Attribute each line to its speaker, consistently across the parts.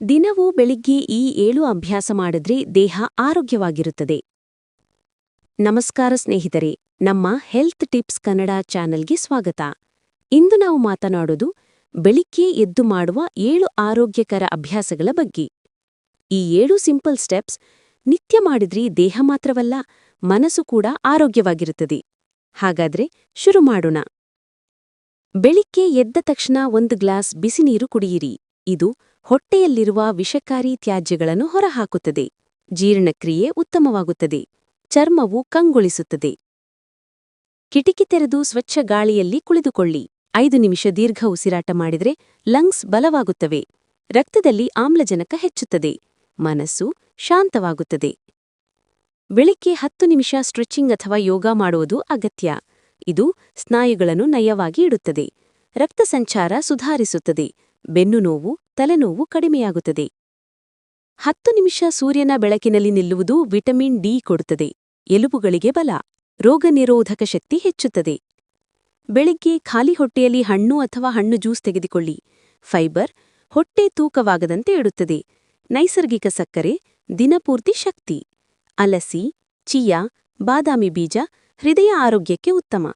Speaker 1: ದಿನವೂ ಬೆಳಿಗ್ಗೆ ಈ ಏಳು ಅಭ್ಯಾಸ ಮಾಡಿದ್ರೆ ದೇಹ ಆರೋಗ್ಯವಾಗಿರುತ್ತದೆ. ನಮಸ್ಕಾರ ಸ್ನೇಹಿತರೆ, ನಮ್ಮ ಹೆಲ್ತ್ ಟಿಪ್ಸ್ ಕನ್ನಡ ಚಾನೆಲ್ಗೆ ಸ್ವಾಗತ. ಇಂದು ನಾವು ಮಾತನಾಡೋದು ಬೆಳಿಗ್ಗೆ ಎದ್ದು ಮಾಡುವ ಏಳು ಆರೋಗ್ಯಕರ ಅಭ್ಯಾಸಗಳ ಬಗ್ಗೆ. ಈ ಏಳು ಸಿಂಪಲ್ ಸ್ಟೆಪ್ಸ್ ನಿತ್ಯ ಮಾಡಿದ್ರಿ ದೇಹ ಮಾತ್ರವಲ್ಲ, ಮನಸ್ಸು ಕೂಡ ಆರೋಗ್ಯವಾಗಿರುತ್ತದೆ. ಹಾಗಾದ್ರೆ ಶುರು ಮಾಡೋಣ. ಬೆಳಿಗ್ಗೆ ಎದ್ದ ತಕ್ಷಣ ಒಂದು ಗ್ಲಾಸ್ ಬಿಸಿನೀರು ಕುಡಿಯಿರಿ. ಇದು ಹೊಟ್ಟೆಯಲ್ಲಿರುವ ವಿಷಕಾರಿ ತ್ಯಾಜ್ಯಗಳನ್ನು ಹೊರಹಾಕುತ್ತದೆ. ಜೀರ್ಣಕ್ರಿಯೆ ಉತ್ತಮವಾಗುತ್ತದೆ. ಚರ್ಮವು ಕಂಗೊಳಿಸುತ್ತದೆ. ಕಿಟಕಿ ತೆರೆದು ಸ್ವಚ್ಛ ಗಾಳಿಯಲ್ಲಿ ಕುಳಿತುಕೊಳ್ಳಿ. ಐದು ನಿಮಿಷ ದೀರ್ಘ ಉಸಿರಾಟ ಮಾಡಿದರೆ ಲಂಗ್ಸ್ ಬಲವಾಗುತ್ತವೆ. ರಕ್ತದಲ್ಲಿ ಆಮ್ಲಜನಕ ಹೆಚ್ಚುತ್ತದೆ. ಮನಸ್ಸು ಶಾಂತವಾಗುತ್ತದೆ. ಬೆಳಿಗ್ಗೆ ಹತ್ತು ನಿಮಿಷ ಸ್ಟ್ರೆಚಿಂಗ್ ಅಥವಾ ಯೋಗ ಮಾಡುವುದು ಅಗತ್ಯ. ಇದು ಸ್ನಾಯುಗಳನ್ನು ನಯವಾಗಿ ಇಡುತ್ತದೆ. ರಕ್ತ ಸಂಚಾರ ಸುಧಾರಿಸುತ್ತದೆ. ಬೆನ್ನು ನೋವು, ತಲೆನೋವು ಕಡಿಮೆಯಾಗುತ್ತದೆ. ಹತ್ತು ನಿಮಿಷ ಸೂರ್ಯನ ಬೆಳಕಿನಲ್ಲಿ ನಿಲ್ಲುವುದು ವಿಟಮಿನ್ ಡಿ ಕೊಡುತ್ತದೆ. ಎಲುಬುಗಳಿಗೆ ಬಲ. ರೋಗ ನಿರೋಧಕ ಶಕ್ತಿ ಹೆಚ್ಚುತ್ತದೆ. ಬೆಳಿಗ್ಗೆ ಖಾಲಿ ಹೊಟ್ಟೆಯಲ್ಲಿ ಹಣ್ಣು ಅಥವಾ ಹಣ್ಣು ಜ್ಯೂಸ್ ತೆಗೆದುಕೊಳ್ಳಿ. ಫೈಬರ್ ಹೊಟ್ಟೆ ತೂಕವಾಗದಂತೆ ಇಡುತ್ತದೆ. ನೈಸರ್ಗಿಕ ಸಕ್ಕರೆ, ದಿನಪೂರ್ತಿ ಶಕ್ತಿ. ಅಲಸಿ, ಚಿಯಾ, ಬಾದಾಮಿ ಬೀಜ ಹೃದಯ ಆರೋಗ್ಯಕ್ಕೆ ಉತ್ತಮ.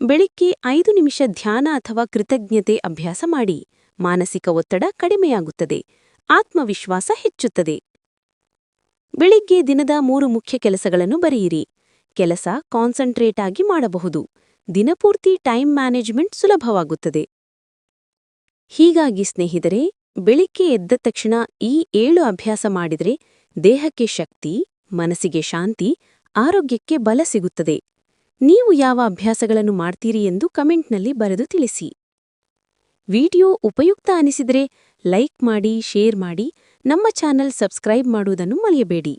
Speaker 1: ಬೆಳಿಗ್ಗೆ ಐದು ನಿಮಿಷ ಧ್ಯಾನ ಅಥವಾ ಕೃತಜ್ಞತೆ ಅಭ್ಯಾಸ ಮಾಡಿ. ಮಾನಸಿಕ ಒತ್ತಡ ಕಡಿಮೆಯಾಗುತ್ತದೆ. ಆತ್ಮವಿಶ್ವಾಸ ಹೆಚ್ಚುತ್ತದೆ. ಬೆಳಿಗ್ಗೆ ದಿನದ ಮೂರು ಮುಖ್ಯ ಕೆಲಸಗಳನ್ನು ಬರೆಯಿರಿ. ಕೆಲಸ ಕಾನ್ಸಂಟ್ರೇಟ್ ಆಗಿ ಮಾಡಬಹುದು. ದಿನಪೂರ್ತಿ ಟೈಮ್ ಮ್ಯಾನೇಜ್ಮೆಂಟ್ ಸುಲಭವಾಗುತ್ತದೆ. ಹೀಗಾಗಿ ಸ್ನೇಹಿತರೆ, ಬೆಳಿಗ್ಗೆ ಎದ್ದ ತಕ್ಷಣ ಈ ಏಳು ಅಭ್ಯಾಸ ಮಾಡಿದರೆ ದೇಹಕ್ಕೆ ಶಕ್ತಿ, ಮನಸ್ಸಿಗೆ ಶಾಂತಿ, ಆರೋಗ್ಯಕ್ಕೆ ಬಲ ಸಿಗುತ್ತದೆ. ನೀವು ಯಾವ ಅಭ್ಯಾಸಗಳನ್ನು ಮಾಡ್ತೀರಿ ಎಂದು ಕಮೆಂಟ್ನಲ್ಲಿ ಬರೆದು ತಿಳಿಸಿ. ವಿಡಿಯೋ ಉಪಯುಕ್ತ ಅನಿಸಿದರೆ ಲೈಕ್ ಮಾಡಿ, ಶೇರ್ ಮಾಡಿ, ನಮ್ಮ ಚಾನಲ್ ಸಬ್ಸ್ಕ್ರೈಬ್ ಮಾಡುವುದನ್ನು ಮರೆಯಬೇಡಿ.